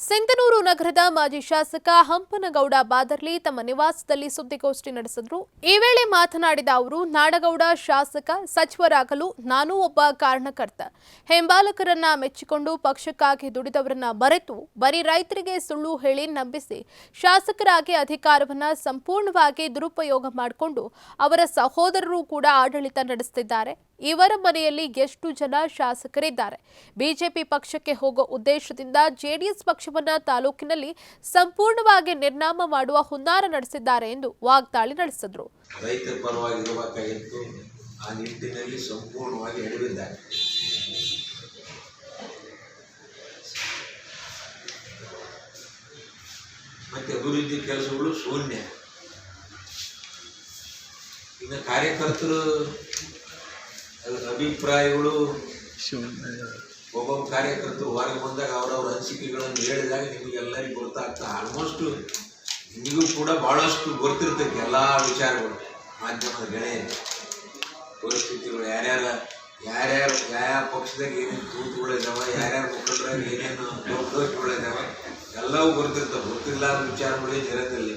ಸಿಂಧನೂರು ನಗರದ ಮಾಜಿ ಶಾಸಕ ಹಂಪನಗೌಡ ಬಾದರ್ಲಿ ತಮ್ಮ ನಿವಾಸದಲ್ಲಿ ಸುದ್ದಿಗೋಷ್ಠಿ ನಡೆಸಿದ್ರು. ಈ ವೇಳೆ ಮಾತನಾಡಿದ ಅವರು, ನಾಡಗೌಡ ಶಾಸಕ ಸಚಿವರಾಗಲು ನಾನೂ ಒಬ್ಬ ಕಾರಣಕರ್ತ. ಹೆಂಬಾಲಕರನ್ನ ಮೆಚ್ಚಿಕೊಂಡು ಪಕ್ಷಕ್ಕಾಗಿ ದುಡಿದವರನ್ನ ಮರೆತು ಬರೀ ರೈತರಿಗೆ ಸುಳ್ಳು ಹೇಳಿ ನಂಬಿಸಿ ಶಾಸಕರಾಗಿ ಅಧಿಕಾರವನ್ನ ಸಂಪೂರ್ಣವಾಗಿ ದುರುಪಯೋಗ ಮಾಡಿಕೊಂಡು ಅವರ ಸಹೋದರರು ಕೂಡ ಆಡಳಿತ ನಡೆಸುತ್ತಿದ್ದಾರೆ ಇವರ ಮನೆಯಲ್ಲಿ ಎಷ್ಟು ಜನ ಶಾಸಕರಿದ್ದಾರೆ? ಬಿಜೆಪಿ ಪಕ್ಷಕ್ಕೆ ಹೋಗೋ ಉದ್ದೇಶದಿಂದ ಜೆಡಿಎಸ್ ಪಕ್ಷವನ್ನ ತಾಲೂಕಿನಲ್ಲಿ ಸಂಪೂರ್ಣವಾಗಿ ನಿರ್ನಾಮ ಮಾಡುವ ಹುನ್ನಾರ ನಡೆಸಿದ್ದಾರೆ ಎಂದು ವಾಗ್ದಾಳಿ ನಡೆಸಿದ್ರು. ರೈತರ ಪರವಾಗಿರಬೇಕಾಗಿತ್ತು ಆ ನಿಟ್ಟಿನಲ್ಲಿ ಸಂಪೂರ್ಣವಾಗಿ ಎಡವಿದ್ದಾರೆ ಮತ್ತೆ ಅಭಿವೃದ್ಧಿ ಕೆಲಸಗಳು ಶೂನ್ಯ. ಇನ್ನು ಕಾರ್ಯಕರ್ತರು ಅಭಿಪ್ರಾಯಗಳು ಒಬ್ಬೊಬ್ಬ ಕಾರ್ಯಕರ್ತರು ಹೊರಗೆ ಬಂದಾಗ ಅವರವ್ರ ಅನಿಸಿಕೆಗಳನ್ನು ಹೇಳಿದಾಗ ನಿಮಗೆಲ್ಲರಿಗೂ ಗೊತ್ತಾಗ್ತಾ ಆಲ್ಮೋಸ್ಟ್ ನಿಮಗೂ ಕೂಡ ಭಾಳಷ್ಟು ಗೊತ್ತಿರ್ತೈತಿ ಎಲ್ಲ ವಿಚಾರಗಳು ಮಾಧ್ಯಮದ ಗೆಳೆಯ ಪರಿಸ್ಥಿತಿಗಳು ಯಾರ್ಯಾರ ಯಾರ್ಯಾರು ಯಾವ್ಯಾವ ಪಕ್ಷದಾಗ ಏನೇನು ತೂತುಗಳಿದಾವ ಯಾರ್ಯಾರ ಮುಖಂಡರಾಗ ಏನೇನು ದೋಷಗಳಿದಾವ ಎಲ್ಲವೂ ಗೊತ್ತಿರ್ತಾವೆ. ಗೊತ್ತಿರಲಾರ ವಿಚಾರಗಳೇ ಇರೋದಿಲ್ಲ